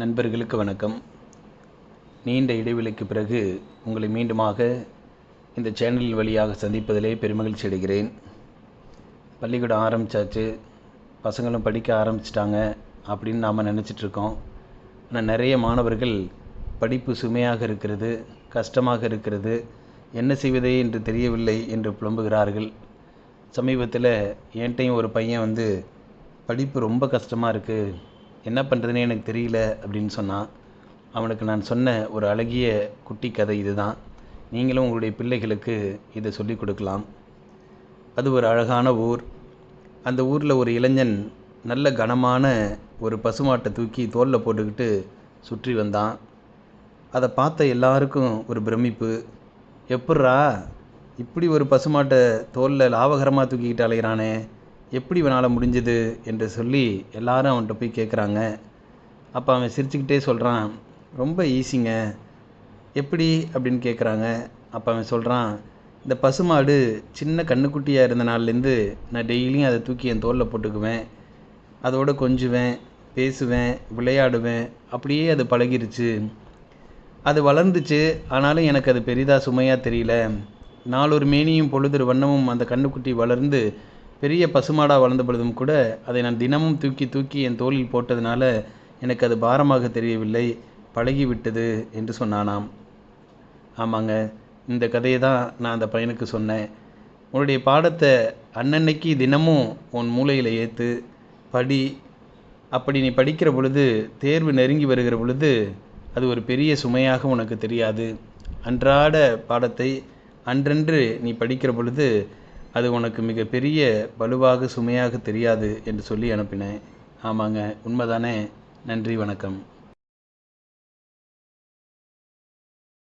நண்பர்களுக்கு வணக்கம். நீண்ட இடைவெளிக்கு பிறகு உங்களை மீண்டுமாக இந்த சேனல் வழியாக சந்திப்பதிலே பெருமகிழ்ச்சி அடைகிறேன். பள்ளிக்கூடம் ஆரம்பித்தாச்சு பசங்களும் படிக்க ஆரம்பிச்சிட்டாங்க அப்படின்னு நாம் நினச்சிட்ருக்கோம். ஆனால் நிறைய மாணவர்கள் படிப்பு சுமையாக இருக்கிறது கஷ்டமாக இருக்கிறது என்ன செய்வதே என்று தெரியவில்லை என்று புலம்புகிறார்கள். சமீபத்தில் என்கிட்டையும் ஒரு பையன் வந்து படிப்பு ரொம்ப கஷ்டமாக இருக்குது என்ன பண்ணுறதுனே எனக்கு தெரியல அப்படின்னு சொன்னான் அவனுக்கு நான் சொன்ன ஒரு அழகிய குட்டி கதை இதுதான். நீங்களும் உங்களுடைய பிள்ளைகளுக்கு இதை சொல்லிக் கொடுக்கலாம். அது ஒரு அழகான ஊர். அந்த ஊரில் ஒரு இளைஞன் நல்ல கனமான ஒரு பசுமாட்டை தூக்கி தோளில் போட்டுக்கிட்டு சுற்றி வந்தான். அதை பார்த்த எல்லாருக்கும் ஒரு பிரமிப்பு. எப்புட்றா இப்படி ஒரு பசுமாட்டை தோளில் லாபகரமாக தூக்கிக்கிட்டு அலைகிறானே எப்படி இவனால் முடிஞ்சது என்று சொல்லி எல்லாரும் அவன்கிட்ட போய் கேட்குறாங்க அப்போ அவன் சிரிச்சுக்கிட்டே சொல்கிறான் ரொம்ப ஈஸிங்க எப்படி? அப்படின்னு கேட்குறாங்க அப்போ அவன் சொல்கிறான் இந்த பசுமாடு சின்ன கண்ணுக்குட்டியாக இருந்த நாள்லேருந்து நான் டெய்லியும் அதை தூக்கி என் தோளில் போட்டுக்குவேன். அதோட கொஞ்சுவேன் பேசுவேன் விளையாடுவேன். அப்படியே அது பழகிருச்சு. அது வளர்ந்துச்சு. ஆனாலும் எனக்கு அது பெரிதாக சுமையாக தெரியல. நாலொரு மேனியும் பொழுதுரு வண்ணமும் அந்த கண்ணுக்குட்டி வளர்ந்து பெரிய பசுமாடாக வளர்ந்த பொழுதும் கூட அதை நான் தினமும் தூக்கி தூக்கி என் தோளில் போட்டதுனால எனக்கு அது பாரமாக தெரியவில்லை. பழகிவிட்டது என்று சொன்னானாம். ஆமாங்க இந்த கதையை தான் நான் அந்த பையனுக்கு சொன்னேன். உன்னுடைய பாடத்தை அன்னன்னைக்கு தினமும் உன் மூளையில் ஏற்று படி. அப்படி நீ படிக்கிற பொழுது தேர்வு நெருங்கி வருகிற பொழுது அது ஒரு பெரிய சுமையாக உனக்கு தெரியாது. அன்றாட பாடத்தை அன்றன்று நீ படிக்கிற பொழுது அது உனக்கு மிகப்பெரிய வலுவாக சுமையாக தெரியாது என்று சொல்லி அனுப்பினேன். ஆமாங்க உண்மைதானே? நன்றி வணக்கம்.